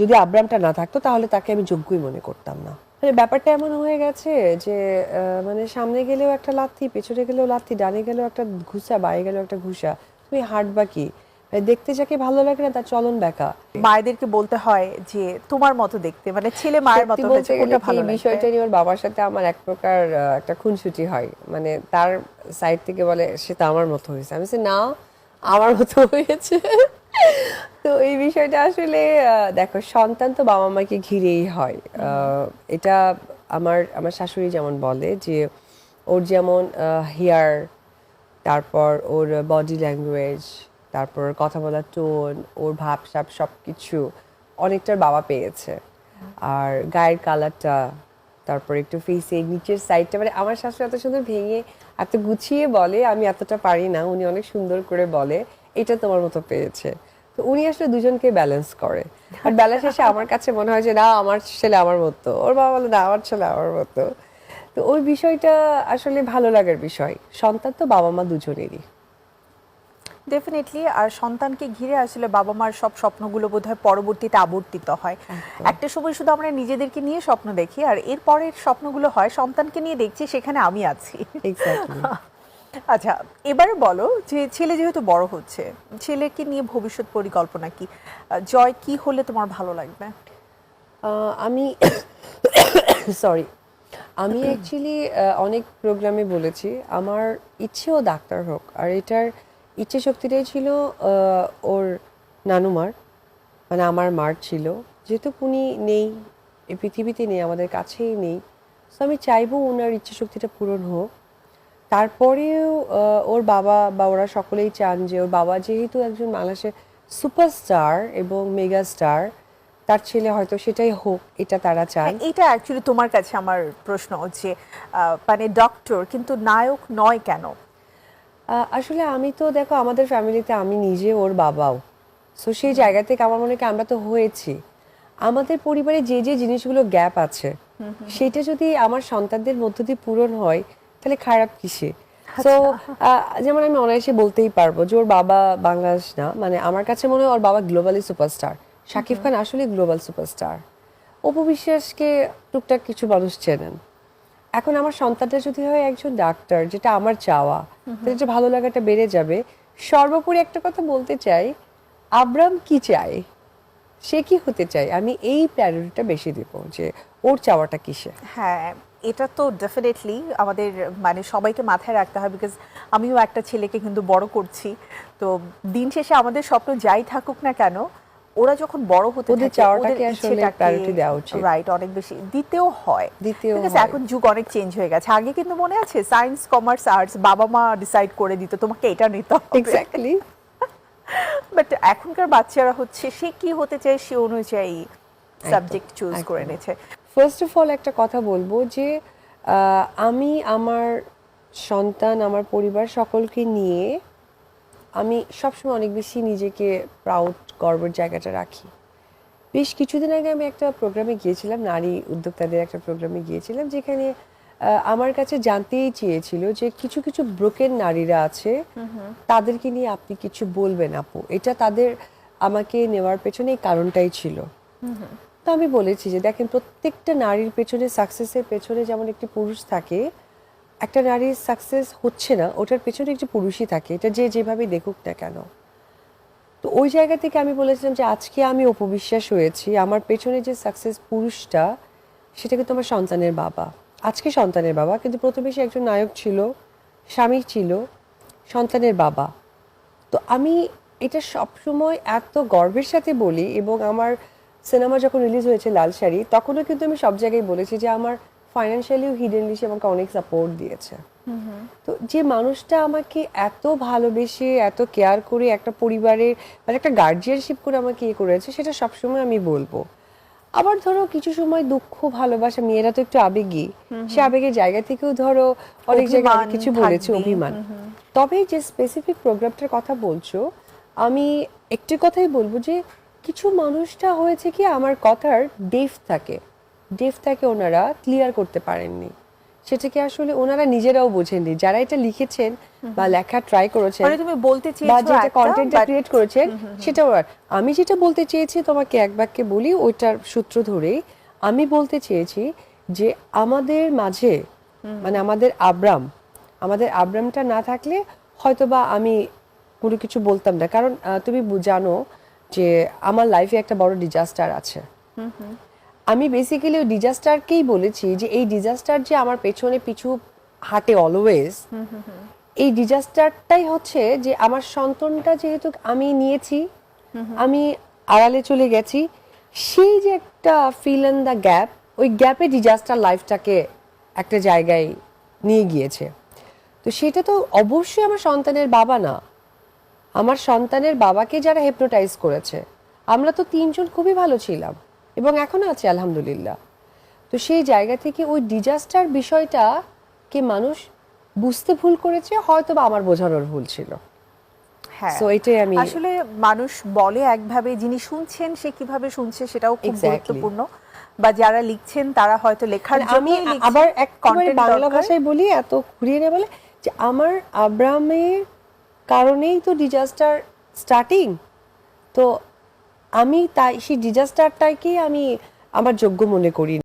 যদি আব্রামটা না থাকতো তাহলে তাকে আমি যোগ্যই মনে করতাম না। মানে ব্যাপারটা এমন হয়ে গেছে যে মানে সামনে গেলেও একটা লাথি পেছনে গেলেও লাথি ডানে গেলেও একটা ঘুষা বাইরে গেলেও একটা ঘুষা। তুমি হাঁটবা কি? দেখতে যাকে ভালো লাগে না তার চলন বেকা মায়েদেরকে বলতে হয় যে তোমার মতো দেখতে মানে ছেলে মায়ের মতো বলতে হয়েছে কোনটা ভালো বিষয়টা নিয়ে ওর বাবার সাথে আমার এক প্রকার একটা খুনসুটি হয়। মানে তার সাইড থেকে বলে সে তো আমার মতো হয়েছে। আমি না আমার মতো হয়েছে। তো এই বিষয়টা আসলে দেখো, সন্তান তো বাবা মাকে ঘিরেই হয়। এটা আমার আমার শাশুড়ি যেমন বলে যে, ওর যেমন হেয়ার তারপর ওর বডি ল্যাঙ্গুয়েজ তারপর কথা বলার টোন ওর ভাবসাব সব কিছু অনেকটার বাবা পেয়েছে। আর গায়ের কালারটা তারপর একটু ফেসে নিচের সাইডটা মানে আমার শাশুড়ি এত সুন্দর ভেঙে, এত গুছিয়ে বলে, আমি এতটা পারি না, উনি অনেক সুন্দর করে বলে, এটা তোমার মতো পেয়েছে। তো উনি আসলে দুজনকে ব্যালেন্স করে। আর বেলা শেষে আমার কাছে মনে হয় যে না আমার ছেলে আমার মতো। ওর বাবা বলে না আমার ছেলে আমার মতো। তো ওই বিষয়টা আসলে ভালো লাগার বিষয়। সন্তান তো বাবা মা দুজনেরই। ডেফিনেটলি আর সন্তানকে ঘিরে আসলে বাবা মার সব স্বপ্নগুলো বোধহয় পরবর্তীতে আবর্তিত হয়। একটা সময় শুধু আমরা নিজেদেরকে নিয়ে স্বপ্ন দেখি আর এরপরের স্বপ্নগুলো হয় সন্তানকে নিয়ে দেখছি সেখানে আমি আছি। আচ্ছা এবারে বলো যে ছেলে যেহেতু বড় হচ্ছে, ছেলেকে নিয়ে ভবিষ্যৎ পরিকল্পনা কি? জয় কি হলে তোমার ভালো লাগবে? আমি সরি আমি অ্যাকচুয়ালি অনেক প্রোগ্রামে বলেছি, আমার ইচ্ছেও ডাক্তার হোক, আর এটার ইচ্ছে শক্তিটাই ছিল ওর নানুমার মানে আমার মার ছিল, যেহেতু উনি নেই এই পৃথিবীতে নেই, আমাদের কাছেই নেই, তো আমি চাইব ওনার ইচ্ছে শক্তিটা পূরণ হোক। তারপরেও ওর বাবা বা ওরা সকলেই চান যে ওর বাবা যেহেতু একজন বাংলাদেশের সুপারস্টার এবং মেগা স্টার তার ছেলে হয়তো সেটাই হোক এটা তারা চান। হ্যাঁ, এটা অ্যাকচুয়ালি তোমার কাছে আমার প্রশ্ন যে মানে ডক্টর কিন্তু নায়ক নয় কেন? আসলে আমি তো দেখো আমাদের ফ্যামিলিতে আমি নিজে ওর বাবাও। সো সেই জায়গা থেকে আমার মনে হয় আমরা তো হয়েছি। আমাদের পরিবারে যে যে জিনিসগুলো গ্যাপ আছে সেটা যদি আমার সন্তানদের মধ্য দিয়ে পূরণ হয় তাহলে খারাপ কিসে? তো যেমন আমি অনায়াসে বলতেই পারব যে ওর বাবা বাংলাদেশ না মানে আমার কাছে মনে হয় ওর বাবা গ্লোবালি সুপারস্টার শাকিব খান আসলে গ্লোবাল সুপারস্টার অপু বিশ্বাসকে টুকটাক কিছু মানুষ চেনেন। এখন আমার সন্তানটা যদি হয় একজন ডাক্তার যেটা আমার চাওয়া তাহলে যে ভালো লাগাটা বেড়ে যাবে। সর্বোপরি একটা কথা বলতে চাই আব্রাম কি চায়? সে কি হতে চায়? আমি এই প্রায়োরিটিটা বেশি দেবো যে ওর চাওয়াটা কিসে? হ্যাঁ এটা তো ডেফিনেটলি আমাদের মানে সবাইকে মাথায় রাখতে হয় বিকজ আমিও একটা ছেলেকে কিন্তু বড় করছি। তো দিন শেষে আমাদের স্বপ্ন যাই থাকুক না কেন ওরা যখন বড় হতে থাকে চাওয়াটাকে আসলে দেওয়া উচিত। রাইট অনেক বেশি। দিতেও হয়। ঠিক এখন যুগ অনেক চেঞ্জ হয়ে গেছে। আগে কিন্তু মনে আছে সায়েন্স কমার্স আর্টস বাবা মা ডিসাইড করে দিত তোমাকে এটা নিতে হবে। এক্স্যাক্টলি বাট এখনকার বাচ্চারা হচ্ছে সে কি হতে চায় সে অনুযায়ী সাবজেক্ট চুজ করে। নিয়েছে ফার্স্ট অফ অল একটা কথা বলব যে আমি আমার সন্তান আমার পরিবার সকলকে নিয়ে আমি সবসময় অনেক বেশি নিজেকে প্রাউড গর্বের জায়গাটা রাখি। বেশ কিছুদিন আগে আমি একটা প্রোগ্রামে গিয়েছিলাম নারী উদ্যোক্তাদের একটা প্রোগ্রামে গিয়েছিলাম যেখানে আমার কাছে জানতেই চেয়েছিল যে কিছু কিছু ব্রোকেন নারীরা আছে তাদেরকে নিয়ে আপনি কিছু বলবেন আপু। এটা তাদের আমাকে নেওয়ার পেছনে এই কারণটাই ছিল। তো আমি বলেছি যে দেখেন, প্রত্যেকটা নারীর পেছনে সাকসেসের পেছনে যেমন একটি পুরুষ থাকে, একটা নারীর সাকসেস হচ্ছে না, ওটার পেছনে একটি পুরুষই থাকে। এটা যে যেভাবে দেখুক না কেন। তো ওই জায়গা থেকে আমি বলেছিলাম যে আজকে আমি অপবিশ্বাস হয়েছি, আমার পেছনে যে সাকসেস পুরুষটা, সেটা কিন্তু আমার সন্তানের বাবা। আজকে সন্তানের বাবা, কিন্তু প্রথমে সে একজন নায়ক ছিল, স্বামী ছিল, সন্তানের বাবা। তো আমি এটা সবসময় এত গর্বের সাথে বলি এবং আমার সিনেমা যখন রিলিজ হয়েছে লাল শাড়ি তখনও কিন্তু আমি সব জায়গায় বলেছি যে আমার ফাইন্যান্সিয়ালিও হিডেনলি সে আমাকে অনেক সাপোর্ট দিয়েছে। তো যে মানুষটা আমাকে এত ভালোবেসে এত কেয়ার করে একটা পরিবারের মানে একটা গার্জিয়ানশিপ করে আমাকে ইয়ে করেছে সেটা সবসময় আমি বলব। আবার ধরো কিছু সময় দুঃখ ভালোবাসা মেয়েরা তো একটু আবেগী। সে আবেগের জায়গা থেকেও ধরো অনেক জায়গায় কিছু বলেছে। অভিমান। তবে যে স্পেসিফিক প্রোগ্রামটার কথা বলছো আমি একটি কথাই বলব যে কিছু মানুষটা হয়েছে কি আমার কথার ডেফ থাকে। ডেফ থাকে ওনারা ক্লিয়ার করতে পারেননি। সেটাকে আসলে ওনারা নিজেরাও বোঝেননি। যারা এটা লিখেছেন বা লেখা ট্রাই করেছেন মানে তুমি বলতে বা যেটা but- ক্রিয়েট করেছেন সেটাও আমি যেটা বলতে চেয়েছি তোমাকে এক বাক্যে বলি ওইটার সূত্র ধরেই আমি বলতে চেয়েছি যে আমাদের মাঝে মানে আমাদের আব্রাম আমাদের আব্রামটা না থাকলে হয়তোবা আমি কোনো কিছু বলতাম না। কারণ তুমি জানো যে আমার লাইফে একটা বড় ডিজাস্টার আছে। আমি বেসিক্যালি ওই ডিজাস্টারকেই বলেছি যে এই ডিজাস্টার যে আমার পেছনে পিছু হাঁটে অলওয়েজ এই ডিজাস্টারটাই হচ্ছে যে আমার সন্তানটা যেহেতু আমি নিয়েছি, আমি আড়ালে চলে গেছি, সেই যে একটা ফিল ইন দ্য গ্যাপ ওই গ্যাপে ডিজাস্টার লাইফটাকে একটা জায়গায় নিয়ে গিয়েছে। তো সেটা তো অবশ্যই আমার সন্তানের বাবা না। আমার সন্তানের বাবাকে যারা হেপনোটাইজ করেছে আমরা তো তিনজন খুবই ভালো ছিলাম এবং এখনও আছে আলহামদুলিল্লাহ। তো সেই জায়গা থেকে ওই ডিজাস্টার বিষয়টাকে মানুষ বুঝতে ভুল করেছে হয়তো বা আমার বোঝানোর ভুল ছিল। হ্যাঁ। So, এটাই আমি- আসলে মানুষ বলে একভাবে যিনি শুনছেন সে কীভাবে শুনছে সেটাও খুব গুরুত্বপূর্ণ। বা যারা লিখছেন তারা হয়তো লেখার মানে আমি আবার content বাংলা ভাষায় বলি এত ঘুরিয়ে বলে যে আমার আব্রামের কারণেই তো ডিজাস্টার স্টার্টিং তো আমি তাই সেই ডিজাস্টারটাকেই আমি আমার যোগ্য মনে করি